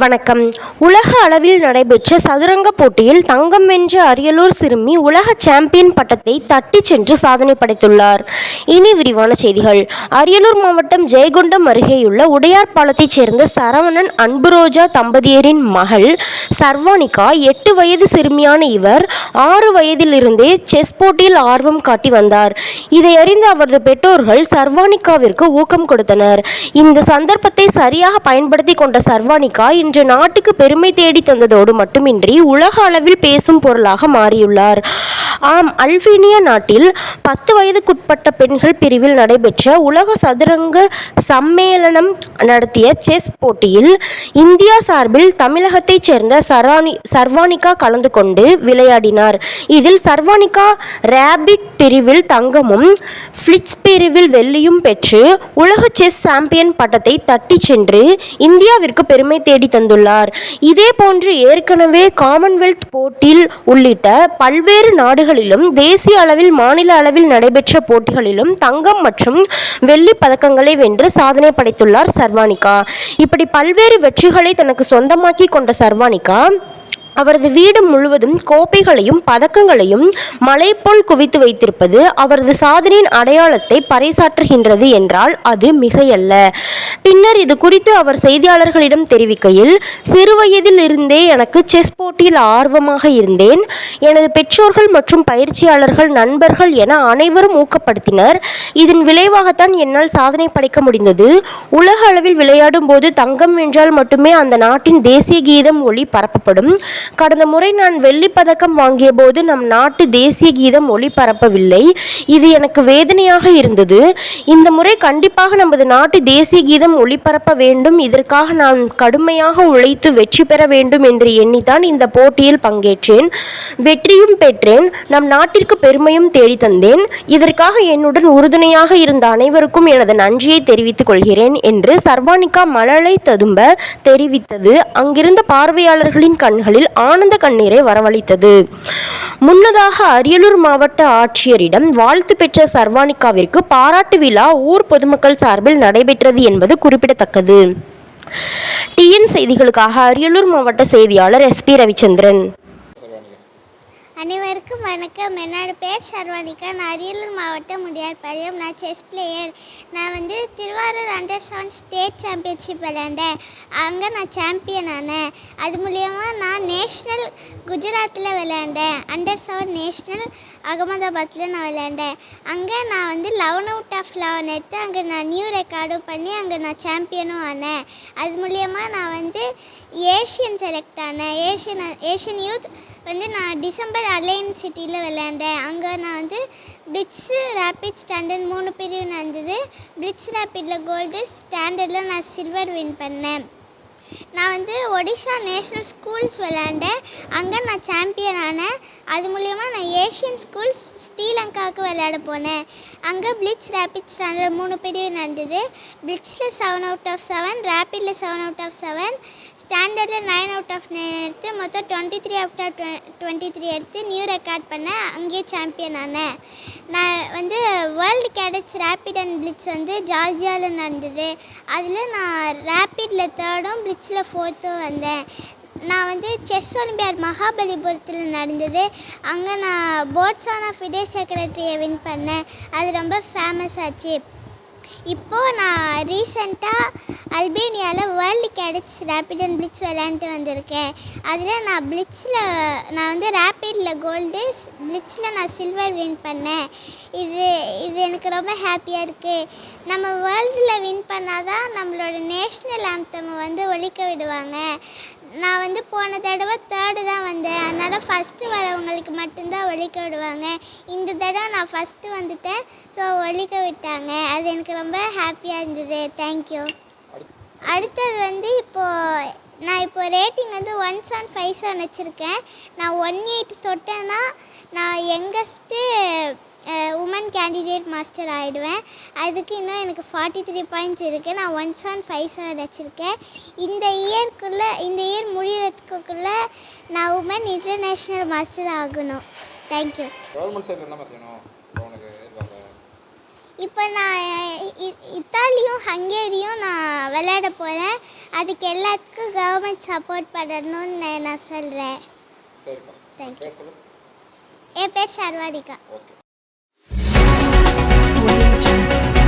வணக்கம். உலக அளவில் நடைபெற்ற சதுரங்க போட்டியில் தங்கம் வென்ற அரியலூர் சிறுமி உலக சாம்பியன் பட்டத்தை தட்டிச் சென்று சாதனை படைத்துள்ளார். இனி விரிவான செய்திகள். அரியலூர் மாவட்டம் ஜெயகுண்டம் அருகேயுள்ள உடையார் பாலத்தைச் சேர்ந்த சரவணன் அன்புரோஜா தம்பதியரின் மகள் சர்வானிகா எட்டு வயது சிறுமியான இவர் ஆறு வயதிலிருந்தே செஸ் போட்டியில் ஆர்வம் காட்டி வந்தார். இதை அறிந்த அவரது பெற்றோர்கள் சர்வானிகாவிற்கு ஊக்கம் கொடுத்தனர். இந்த சந்தர்ப்பத்தை சரியாக பயன்படுத்தி கொண்ட சர்வானிகா இன்று நாட்டுக்கு பெருமை தேடி தந்ததோடு மட்டுமின்றி உலக அளவில் பேசும் பொருளாக மாறியுள்ளார். ஆம் அல்பீனியா நாட்டில் பத்து வயதுக்குட்பட்ட பெண்கள் பிரிவில் நடைபெற்ற உலக சதுரங்க சம்மேளனம் நடத்திய செஸ் போட்டியில் இந்தியா சார்பில் தமிழகத்தைச் சேர்ந்த சரானி சர்வானிகா கலந்து கொண்டு விளையாடினார். இதில் சர்வானிகா ரேபிட் பிரிவில் தங்கமும் ஃபிளிட்ஸ் பிரிவில் வெள்ளியும் பெற்று உலக செஸ் சாம்பியன் பட்டத்தை தட்டிச் சென்று இந்தியாவிற்கு பெருமை தேடி தந்துள்ளார். இதே போன்று ஏற்கனவே காமன்வெல்த் போட்டியில் உள்ளிட்ட பல்வேறு நாடுகளிலும் தேசிய அளவில் மாநில அளவில் நடைபெற்ற போட்டிகளிலும் தங்கம் மற்றும் வெள்ளி பதக்கங்களை வென்று சாதனை படைத்துள்ளார் சர்வானிகா இப்படி பல்வேறு வெற்றிகளை தனக்கு சொந்தமாக்கி கொண்ட சர்வானிகா அவரது வீடு முழுவதும் கோப்பைகளையும் பதக்கங்களையும் மலை போல் குவித்து வைத்திருப்பது அவரது சாதனையின் அடையாளத்தை பறைசாற்றுகின்றது என்றால் அது மிகையல்ல. பின்னர் இது குறித்து அவர் செய்தியாளர்களிடம் தெரிவிக்கையில் சிறுவயதில் இருந்தே எனக்கு செஸ் போட்டியில் ஆர்வமாக இருந்தேன். எனது பெற்றோர்கள் மற்றும் பயிற்சியாளர்கள் நண்பர்கள் என அனைவரும் ஊக்கப்படுத்தினர். இதன் விளைவாகத்தான் என்னால் சாதனை படைக்க முடிந்தது. உலக அளவில் விளையாடும் போது தங்கம் வென்றால் மட்டுமே அந்த நாட்டின் தேசிய கீதம் ஒளி பரப்பப்படும். கடந்த முறை நான் வெள்ளி பதக்கம் வாங்கிய போது நம் நாட்டு தேசிய கீதம் ஒளிபரப்பவில்லை. இது எனக்கு வேதனையாக இருந்தது. இந்த முறை கண்டிப்பாக நமது நாட்டு தேசிய கீதம் ஒளிபரப்ப வேண்டும். இதற்காக நான் கடுமையாக உழைத்து வெற்றி பெற வேண்டும் என்று எண்ணித்தான் இந்த போட்டியில் பங்கேற்றேன். வெற்றியும் பெற்றேன். நம் நாட்டிற்கு பெருமையும் தேடித்தந்தேன். இதற்காக என்னுடன் உறுதுணையாக இருந்த அனைவருக்கும் எனது நன்றியை தெரிவித்துக் கொள்கிறேன் என்று சர்வானிகா மழலை ததும்ப தெரிவித்தது. அங்கிருந்த பார்வையாளர்களின் கண்களில் ஆனந்த கண்ணீரை வரவழைத்தது. முன்னதாக அரியலூர் மாவட்ட ஆட்சியரிடம் வாழ்த்து பெற்ற சர்வானிகாவிற்கு பாராட்டு விழா ஊர் பொதுமக்கள் சார்பில் நடைபெற்றது என்பது குறிப்பிடத்தக்கது. டிஎன் செய்திகளுக்காக அரியலூர் மாவட்ட செய்தியாளர் எஸ்பி ரவிச்சந்திரன். அனைவருக்கும் வணக்கம். என்னோட பேர் சர்வானிகா நான் அரியலூர் மாவட்டம் முடியார்பாளையம் நான் செஸ் பிளேயர் நான் வந்து Thiruvarur under seven state championship விளையாண்டேன். அங்கே நான் சாம்பியன் ஆனேன். அது மூலியமாக நான் நேஷ்னல் குஜராத்தில் விளையாண்டேன். அண்டர் செவன் நேஷ்னல் அகமதாபாத்தில் நான் விளையாண்டேன். அங்கே நான் வந்து லெவன் அவுட் ஆஃப் லெவன் எடுத்து அங்கே நான் நியூ ரெக்கார்டும் பண்ணி அங்கே நான் சாம்பியனும் ஆனேன். அது மூலயமா நான் வந்து ஏஷியன் செலக்ட் ஆனேன். ஏஷியன் ஏஷியன் யூத் வந்து நான் டிசம்பர் அலையன் சிட்டியில் விளையாண்டேன். அங்கே நான் வந்து பிளிட்ஸு ரேப்பிட் ஸ்டாண்டர்ட் மூணு பிரிவு நடந்தது. பிளிட்ஸ் ரேப்பிடில் கோல்டு ஸ்டாண்டர்டில் நான் சில்வர் வின் பண்ணேன். நான் வந்து ஒடிஷா நேஷ்னல் ஸ்கூல்ஸ் விளையாண்டேன். அங்கே நான் சாம்பியன் ஆனேன். அது மூலயமா நான் ஏஷியன் ஸ்கூல்ஸ் ஸ்ரீலங்காவுக்கு விளையாட போனேன். அங்கே பிளிட்ஸ் ரேபிட் ஸ்டாண்டர்ட் மூணு பிரிவு நடந்தது. பிளிட்ஸில் செவன் அவுட் ஆஃப் செவன் ரேபிடில் செவன் அவுட் ஆஃப் செவன் ஸ்டாண்டர்டில் நைன் அவுட் ஆஃப் நைன் எடுத்து மொத்தம் twenty three out of twenty three எடுத்து நியூ ரெக்கார்ட் பண்ணேன் அங்கேயே சாம்பியன் ஆனேன். நான் வந்து world cadets rapid and blitz வந்து ஜார்ஜியாவில் நடந்தது. அதில் நான் ரேபிடில் தேர்டும் பிளிட்ஸில் ஃபோர்த்து வந்தேன். நான் வந்து செஸ் ஒலிம்பியாட் மகாபலிபுரத்தில் நடந்தது. அங்கே நான் போட்ஸானா ஃபிடே செக்ரட்டரியை வின் பண்ணேன். அது ரொம்ப ஃபேமஸ் ஆச்சு. இப்போது நான் ரீசெண்டாக அல்பேனியாவில் world cadets rapid and blitz விளையாண்டு வந்திருக்கேன். அதில் நான் பிளிட்ஸில் நான் வந்து ரேபிடில் கோல்டு பிளிட்ஸில் நான் சில்வர் வின் பண்ணேன். இது இது எனக்கு ரொம்ப ஹாப்பியாக இருக்குது நம்ம வேர்ல்டில் வின் பண்ணால் தான் நம்மளோட நேஷ்னல் ஆந்தமை வந்து ஒழிக்க விடுவாங்க. நான் வந்து போன தடவை தேர்டு தான் வந்தேன். அதனால் ஃபஸ்ட்டு வரவங்களுக்கு மட்டும்தான் ஒழிக்க விடுவாங்க. இந்த தடவை நான் ஃபஸ்ட்டு வந்துட்டேன். ஸோ ஒழிக்க விட்டாங்க. அது எனக்கு ரொம்ப ஹாப்பியாக இருந்தது. தேங்க்யூ அடுத்தது வந்து இப்போது நான் இப்போ ரேட்டிங் வந்து ஒன் செவன் ஃபைவ் செவன் வச்சுருக்கேன். நான் ஒன் எயிட் தொட்டேன்னா நான் எங்கஸ்ட்டு உமன் கேண்டிடேட் மாஸ்டர் ஆகிடுவேன் அதுக்கு இன்னும் எனக்கு ஃபார்ட்டி த்ரீ பாயிண்ட்ஸ் இருக்குது நான் ஒன் செவன் ஃபைவ் செவன் வச்சுருக்கேன். இந்த இயர்க்குள்ளே இந்த இயர் முடியறதுக்குள்ளே நான் உமன் இன்டர்நேஷ்னல் மாஸ்டர் ஆகணும். தேங்க்யூ இப்போ நான் இத்தாலியும் ஹங்கேரியும் நான் விளையாட போகிறேன் அதுக்கு எல்லாத்துக்கும் கவர்மெண்ட் சப்போர்ட் பண்ணணும்னு நான் சொல்கிறேன் தேங்க்யூ என் பேர் சர்வானிகா ஓகே Thank you.